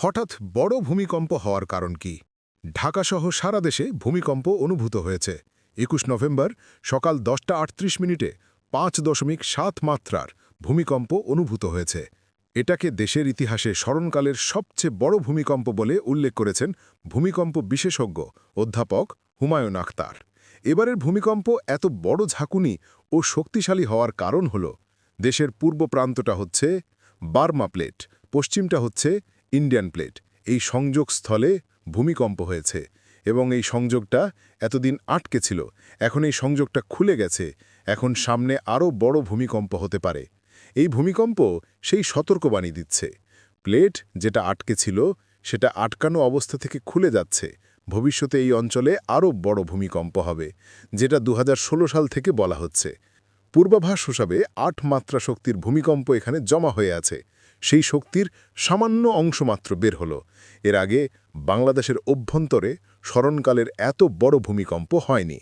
হঠাৎ বড় ভূমিকম্প হওয়ার কারণ কি? ঢাকাসহ সারা দেশে ভূমিকম্প অনুভূত হয়েছে। একুশ নভেম্বর সকাল দশটা আটত্রিশ মিনিটে পাঁচ দশমিক সাত মাত্রার ভূমিকম্প অনুভূত হয়েছে। এটাকে দেশের ইতিহাসে স্মরণকালের সবচেয়ে বড় ভূমিকম্প বলে উল্লেখ করেছেন ভূমিকম্প বিশেষজ্ঞ অধ্যাপক হুমায়ুন আখতার। এবারের ভূমিকম্প এত বড় ঝাঁকুনি ও শক্তিশালী হওয়ার কারণ হল, দেশের পূর্ব প্রান্তটা হচ্ছে বার্মা প্লেট, পশ্চিমটা হচ্ছে ইন্ডিয়ান প্লেট এই সংযোগস্থলে ভূমিকম্প হয়েছে এবং এই সংযোগটা এতদিন আটকে ছিল। এখন এই সংযোগটা খুলে গেছে। এখন সামনে আরও বড় ভূমিকম্প হতে পারে। এই ভূমিকম্প সেই সতর্কবাণী দিচ্ছে। প্লেট যেটা আটকে ছিল, সেটা আটকানো অবস্থা থেকে খুলে যাচ্ছে। ভবিষ্যতে এই অঞ্চলে আরও বড় ভূমিকম্প হবে, যেটা দু হাজার ষোলো সাল থেকে বলা হচ্ছে। পূর্বাভাস হিসাবে আট মাত্রা শক্তির ভূমিকম্প এখানে জমা হয়ে আছে। সেই শক্তির সামান্য অংশমাত্র বের হলো। এর আগে বাংলাদেশের অভ্যন্তরে স্মরণকালের এত বড় ভূমিকম্প হয়নি।